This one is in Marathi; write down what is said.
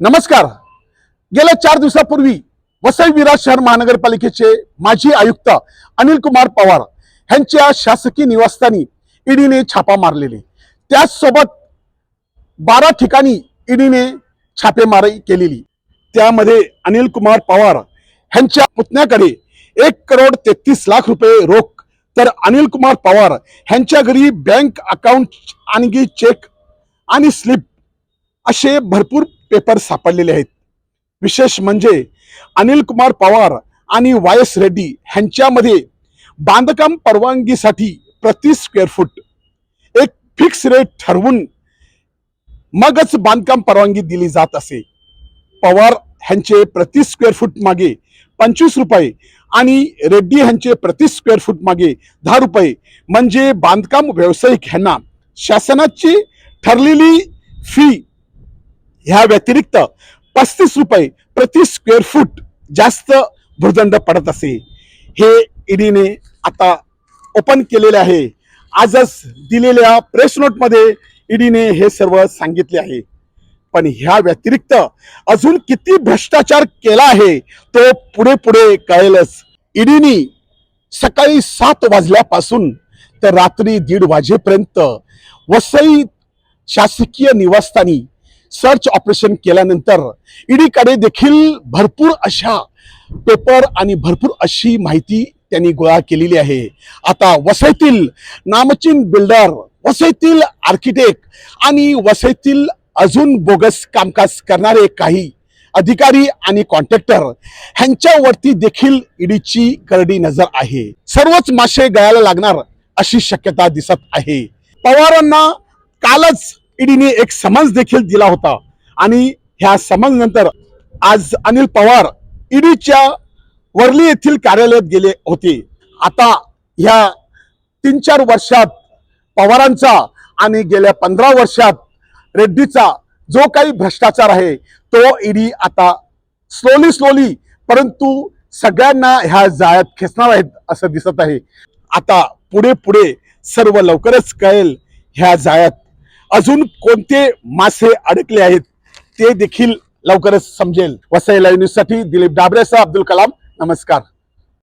नमस्कार. गेल्या चार दिवसापूर्वी वसई विराज शहर महानगरपालिकेचे माजी आयुक्त अनिल कुमार पवार यांच्या शासकीय निवासस्थानी ईडीने छापा मारलेले. त्याचसोबत बारा ठिकाणी ईडीने छापेमारी केलेली. त्यामध्ये अनिल कुमार पवार यांच्या पुतण्याकडे एक करोड तेहतीस लाख रुपये रोख तर अनिल कुमार पवार यांच्या घरी बँक अकाउंट आणखी चेक आणि स्लिप असे भरपूर पेपर सापडलेले आहेत. विशेष म्हणजे अनिल कुमार पवार आणि वाय एस रेड्डी ह्यांच्यामध्ये बांधकाम परवानगीसाठी प्रति स्क्वेअर फूट एक फिक्स रेट ठरवून मगच बांधकाम परवानगी दिली जात असे. पवार ह्यांचे प्रति स्क्वेअर फूट मागे पंचवीस रुपये आणि रेड्डी ह्यांचे प्रति स्क्वेअर फूट मागे दहा रुपये. म्हणजे बांधकाम व्यावसायिक ह्यांना शासनाची ठरलेली फी ह्या व्यतिरिक्त पस्तीस रुपये प्रति स्क्वेअर फूट जास्त भूर्दंड पडत असे. हे ईडीने आता ओपन केलेले आहे. आजच दिलेल्या प्रेस नोटमध्ये ईडीने हे सर्व सांगितले आहे. पण ह्या व्यतिरिक्त अजून किती भ्रष्टाचार केला आहे तो पुढे पुढे कळेलच. ईडीने सकाळी सात वाजल्यापासून तर रात्री दीड वाजेपर्यंत वसई शासकीय निवासस्थानी सर्च ऑपरेशन केल्यानंतर ईडीकडे देखील भरपूर अशा पेपर आणि भरपूर अशी माहिती त्यांनी गोळा केलेली आहे. आता वसईतील नामचीन बिल्डर वसईतील आर्किटेक्ट आणि वसईतील अजून बोगस कामकाज करणारे काही अधिकारी आणि कॉन्ट्रॅक्टर ह्यांच्यावरती देखील ईडीची करडी नजर आहे. सर्वच मासे गळायला लागणार अशी शक्यता दिसत आहे. पवारांना कालच ईडीने एक समन्स देखील दिला होता. आणि ह्या समन्स नंतर आज अनिल पवार ईडीच्या वर्ली येथील कार्यालयात गेले होते. आता ह्या तीन चार वर्षात पवारांचा आणि गेल्या पंधरा वर्षात रेड्डीचा जो काही भ्रष्टाचार आहे तो ईडी आता स्लोली स्लोली परंतु सगळ्यांना ह्या जाळ्यात खेचणार आहेत असं दिसत आहे. आता पुढे पुढे सर्व लवकरच कळेल ह्या जाळ्यात अजून कोणते मासे अडकले आहेत ते देखील लवकरच समजेल. वसई लाईव्ह न्यूजसाठी दिलीप डाबरेसह अब्दुल कलाम. नमस्कार.